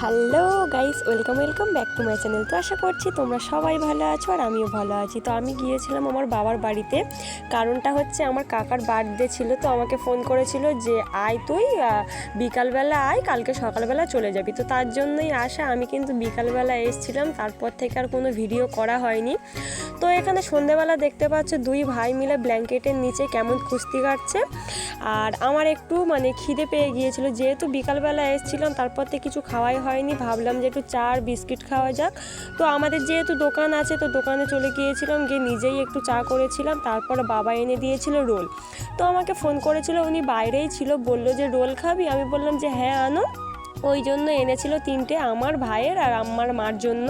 Hello guys welcome welcome back to my channel তো আশা করছি তোমরা সবাই ভালো আছো আর আমিও ভালো আছি। তো আমি গিয়েছিলাম আমার বাবার বাড়িতে। কারণটা হচ্ছে আমার কাকার বার্থডে ছিল, তো আমাকে ফোন করেছিল যে, আয় তুই বিকালবেলা আয়, কালকে সকালবেলা চলে যাবি। তো তার জন্যই আসা, আমি কিন্তু বিকালবেলা এসেছিলাম, তারপর থেকে আর কোনো ভিডিও করা হয়নি। তো এখানে সন্ধেবেলা দেখতে পাচ্ছ, দুই ভাই মিলে ব্ল্যাঙ্কেটের নিচে কেমন কুস্তি কাটছে। আর আমার একটু মানে খিদে পেয়ে গিয়েছিল, যেহেতু বিকালবেলা এসেছিলাম, তারপর থেকে কিছু খাওয়াই হয়নি, ভাবলাম যে একটু চা আর বিস্কিট খাওয়া যাক। তো আমাদের যেহেতু দোকান আছে, তো দোকানে চলে গিয়েছিলাম, গিয়ে নিজেই একটু চা করেছিলাম, তারপর বাবা এনে দিয়েছিল রোল। তো আমাকে ফোন করেছিল, উনি বাইরেই ছিল, বলল যে, রোল খাবি? আমি বললাম যে হ্যাঁ আনো। ওই জন্য এনেছিল তিনটে আমার ভাইয়ের আর আমার মার জন্য।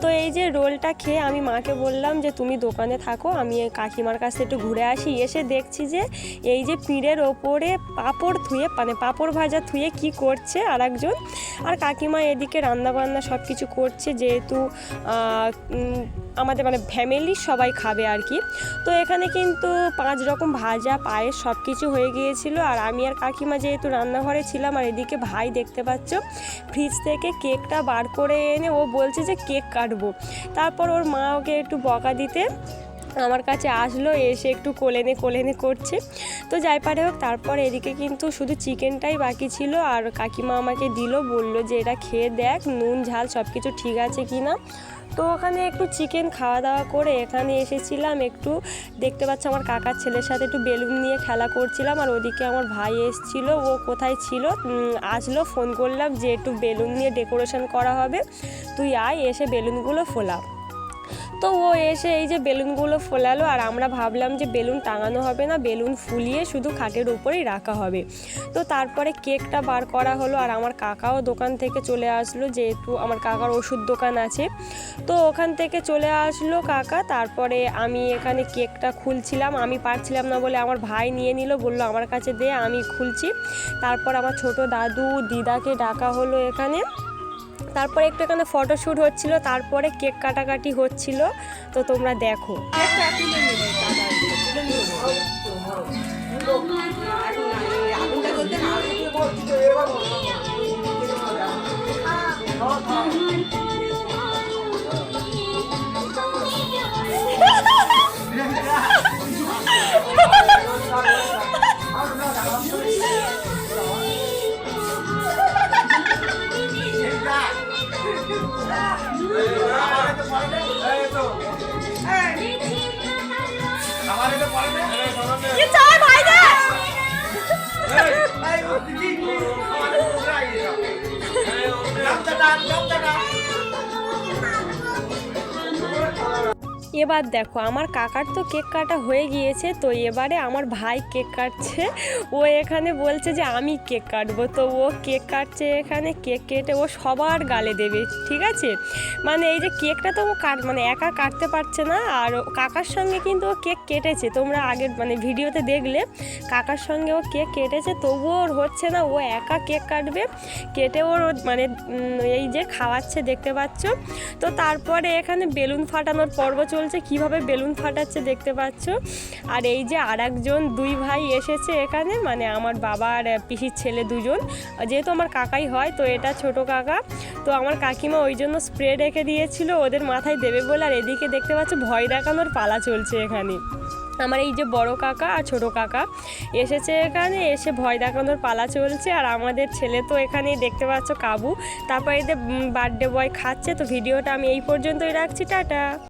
তো এই যে রোলটা খেয়ে আমি মাকে বললাম যে, তুমি দোকানে থাকো, আমি কাকিমার কাছে একটু ঘুরে আসি। এসে দেখছি যে, এই যে পিঁড়ের ওপরে পাঁপড় ধুয়ে মানে পাঁপড় ভাজা ধুয়ে কি করছে আর একজন আর কাকিমা এদিকে রান্নাবান্না সব কিছু করছে, যেহেতু আমাদের মানে ফ্যামিলির সবাই খাবে আর কি। তো এখানে কিন্তু পাঁচ রকম ভাজা, পায়েস সব কিছু হয়ে গিয়েছিল আর আমি আর কাকিমা যেহেতু রান্নাঘরে ছিলাম আর এদিকে ভাই দেখতে পাচ্ছ ফ্রিজ থেকে কেকটা বার করে এনে ও বলছে যে কেক কাটবো। তারপর ওর মা ওকে একটু বকা দিতে আমার কাছে আসলো, এসে একটু কোলেনে কোলেনে করছে। তো যাই পারে হোক, তারপর এদিকে কিন্তু শুধু চিকেনটাই বাকি ছিল, আর কাকিমা আমাকে দিল, বলল যে এটা খেয়ে দেখ, নুন, ঝাল সব কিছু ঠিক আছে কি না তো ওখানে একটু চিকেন খাওয়া দাওয়া করে এখানে এসেছিলাম, একটু দেখতে পাচ্ছ আমার কাকার ছেলের সাথে একটু বেলুন নিয়ে খেলা করছিলাম, আর ওদিকে আমার ভাই এসেছিল, ও কোথায় ছিল? আসলো, ফোন করলাম যে একটু বেলুন নিয়ে ডেকোরেশন করা হবে। তুই আয়, এসে বেলুনগুলো ফোলা। তো ও এসে এই যে বেলুনগুলো ফোলালো, আর আমরা ভাবলাম যে বেলুন টাঙানো হবে না, বেলুন ফুলিয়ে শুধু খাটের উপরেই রাখা হবে। তো তারপরে কেকটা বার করা হলো, আর আমার কাকাও দোকান থেকে চলে আসলো, যেহেতু আমার কাকার ওষুধ দোকান আছে। তো ওখান থেকে চলে আসলো কাকা, তারপরে আমি এখানে কেকটা খুলছিলাম। আমি পারছিলাম না বলে আমার ভাই নিয়ে নিল, বলল, আমার কাছে দে, আমি খুলছি। তারপর আমার ছোট দাদু দিদাকে ডাকা হলো এখানে। তারপরে একটু এখানে ফটোশ্যুট হচ্ছিল তারপরে কেক কাটাকাটি হচ্ছিল। তো তোমরা দেখো। ยิ่งมีคนใกล้ครับรับจะดันรับจะดัน এবার দেখো, আমার কাকার তো কেক কাটা হয়ে গিয়েছে, তো এবারে আমার ভাই কেক কাটছে। ও এখানে বলছে যে, আমি কেক কাটবো। তো ও কেক কাটছে এখানে, কেক কেটে ও সবার গালে দেবে, ঠিক আছে? মানে এই যে কেকটা তো ও কাট মানে একা কাটতে পারছে না, আর কাকার সঙ্গে কিন্তু ও কেক কেটেছে। তোমরা আগের মানে ভিডিওতে দেখলে, কাকার সঙ্গে ও কেক কেটেছে, তবুও ওর হচ্ছে না, ও একা কেক কাটবে। কেটে ওর ওর মানে এই যে খাওয়াচ্ছে, দেখতে পাচ্ছ? তো তারপরে এখানে বেলুন ফাটানোর পর্ব চলছে। কীভাবে বেলুন ফাটাচ্ছে দেখতে পাচ্ছ? আর এই যে আর একজন দুই ভাই এসেছে এখানে মানে আমার বাবার পিসির ছেলে দুজন। যেহেতু আমার কাকাই হয়, তো এটা ছোট কাকা। তো আমার কাকিমা ওই জন্য স্প্রে রেখে দিয়েছিল, ওদের মাথায় দেবে বলে। আর এদিকে দেখতে পাচ্ছ, ভয় দেখানোর পালা চলছে এখানে। আমার এই যে বড় কাকা আর ছোট কাকা এসেছে এখানে, এসে ভয় দেখানোর পালা চলছে। আর আমাদের ছেলে তো এখানেই দেখতে পাচ্ছ, কাবু। তারপরে এদের বার্থডে বয় খাচ্ছে। তো ভিডিওটা আমি এই পর্যন্তই রাখছি, টাটা।